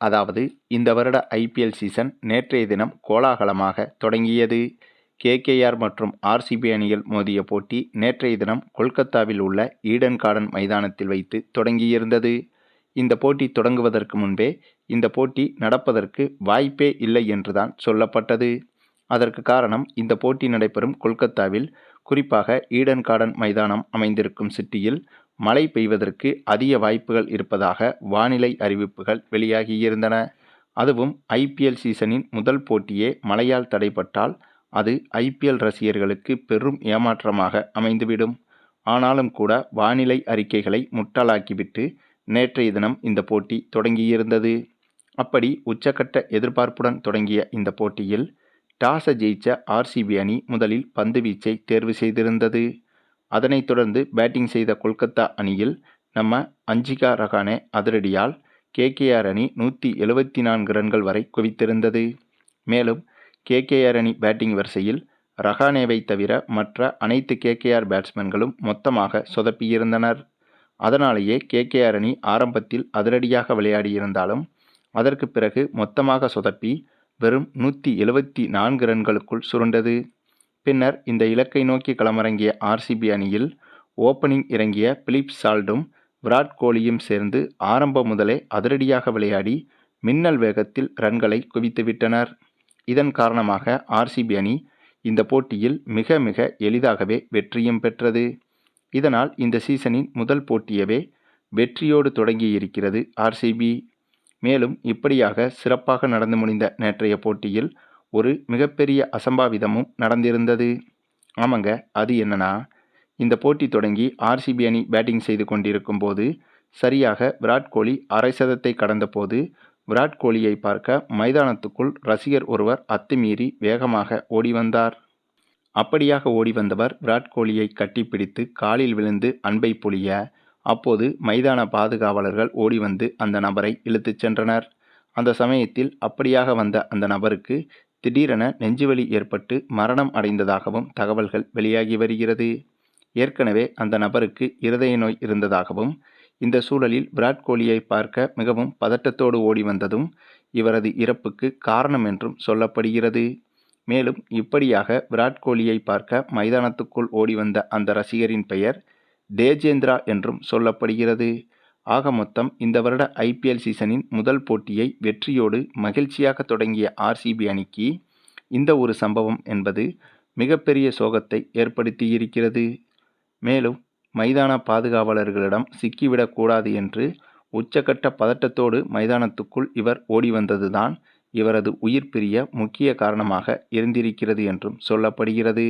அதாவது இந்த வருட ஐபிஎல் சீசன் நேற்றைய தினம் கோலாகலமாக தொடங்கியது. கேகேஆர் மற்றும் ஆர்சிபி அணிகள் மோதிய போட்டி நேற்றைய தினம் கொல்கத்தாவில் உள்ள ஈடன் கார்டன் மைதானத்தில் வைத்து தொடங்கியிருந்தது. இந்த போட்டி தொடங்குவதற்கு முன்பே இந்த போட்டி நடப்பதற்கு வாய்ப்பே இல்லை என்றுதான் சொல்லப்பட்டது. அதற்கு காரணம் இந்த போட்டி நடைபெறும் கொல்கத்தாவில் குறிப்பாக ஈடன் கார்டன் மைதானம் அமைந்திருக்கும் சிட்டியில் மழை பெய்வதற்கு அதிக வாய்ப்புகள் இருப்பதாக வானிலை அறிவிப்புகள் வெளியாகியிருந்தன. அதுவும் ஐபிஎல் சீசனின் முதல் போட்டியே மழையால் தடைப்பட்டால் அது ஐபிஎல் ரசிகர்களுக்கு பெரும் ஏமாற்றமாக அமைந்துவிடும். ஆனாலும் கூட வானிலை அறிக்கைகளை முட்டாளாக்கிவிட்டு நேற்றைய தினம் இந்த போட்டி தொடங்கியிருந்தது. அப்படி உச்சக்கட்ட எதிர்பார்ப்புடன் தொடங்கிய இந்த போட்டியில் டாஸை ஜெயிச்ச ஆர்சிபி அணி முதலில் பந்து வீச்சை தேர்வு செய்திருந்தது. அதனைத் தொடர்ந்து பேட்டிங் செய்த கொல்கத்தா அணியில் நம்ம அஞ்சிகா ரகானே அதிரடியால் கேகேஆர் அணி நூற்றி எழுபத்தி நான்கு ரன்கள் வரை குவித்திருந்தது. மேலும் கேகேஆர் அணி பேட்டிங் வரிசையில் ரஹானேவை தவிர மற்ற அனைத்து கேகேஆர் பேட்ஸ்மேன்களும் மொத்தமாக சொதப்பியிருந்தனர். அதனாலேயே கேகேஆர் அணி ஆரம்பத்தில் அதிரடியாக விளையாடியிருந்தாலும் அதற்கு பிறகு மொத்தமாக சொதப்பி வெறும் நூற்றி எழுபத்தி நான்கு ரன்களுக்குள் சுருண்டது. பின்னர் இந்த இலக்கை நோக்கி களமிறங்கிய ஆர்சிபி அணியில் ஓப்பனிங் இறங்கிய பிலிப் சால்டும் விராட் கோலியும் சேர்ந்து ஆரம்பம் முதலே அதிரடியாக விளையாடி மின்னல் வேகத்தில் ரன்களை குவித்துவிட்டனர் இதன் காரணமாக ஆர்சிபி அணி இந்த போட்டியில் மிக மிக எளிதாகவே வெற்றியும் பெற்றது. இதனால் இந்த சீசனின் முதல் போட்டியவே வெற்றியோடு தொடங்கியிருக்கிறது ஆர்சிபி மேலும் இப்படியாக சிறப்பாக நடந்து முடிந்த நேற்றைய போட்டியில் ஒரு மிகப்பெரிய அசம்பாவிதமும் நடந்திருந்தது. ஆமாங்க அது என்னன்னா இந்த போட்டி தொடங்கி ஆர்சிபி அணி பேட்டிங் செய்து கொண்டிருக்கும் போது சரியாக விராட் கோலி அரை சதத்தை கடந்தபோது விராட் கோலியை பார்க்க மைதானத்துக்குள் ரசிகர் ஒருவர் அத்துமீறி வேகமாக ஓடி வந்தார். அப்படியாக ஓடி வந்தவர் விராட் கோலியை கட்டிப்பிடித்து காலில் விழுந்து அன்பை பொழிய அப்போது மைதான பாதுகாவலர்கள் ஓடி வந்து அந்த நபரை இழுத்துச் சென்றனர். அந்த சமயத்தில் அப்படியாக வந்த அந்த நபருக்கு திடீரென நெஞ்சுவலி ஏற்பட்டு மரணம் அடைந்ததாகவும் தகவல்கள் வெளியாகி வருகிறது. ஏற்கனவே அந்த நபருக்கு இருதய நோய் இருந்ததாகவும் இந்த சூழலில் விராட் கோலியை பார்க்க மிகவும் பதட்டத்தோடு ஓடி வந்ததும் இவரது இறப்புக்கு காரணம் என்றும் சொல்லப்படுகிறது. மேலும் இப்படியாக விராட் கோலியை பார்க்க மைதானத்துக்குள் ஓடி வந்த அந்த ரசிகரின் பெயர் தேஜேந்திரா என்றும் சொல்லப்படுகிறது. ஆக மொத்தம் இந்த வருட ஐபிஎல் சீசனின் முதல் போட்டியை வெற்றியோடு மகிழ்ச்சியாக தொடங்கிய ஆர்சிபி அணிக்கு இந்த ஒரு சம்பவம் என்பது மிகப்பெரிய சோகத்தை ஏற்படுத்தியிருக்கிறது. மேலும் மைதான பாதுகாவலர்களிடம் சிக்கிவிடக்கூடாது என்று உச்சக்கட்ட பதட்டத்தோடு மைதானத்துக்குள் இவர் ஓடி வந்ததுதான் இவரது உயிர் பிரிய முக்கிய காரணமாக இருந்திருக்கிறது என்றும் சொல்லப்படுகிறது.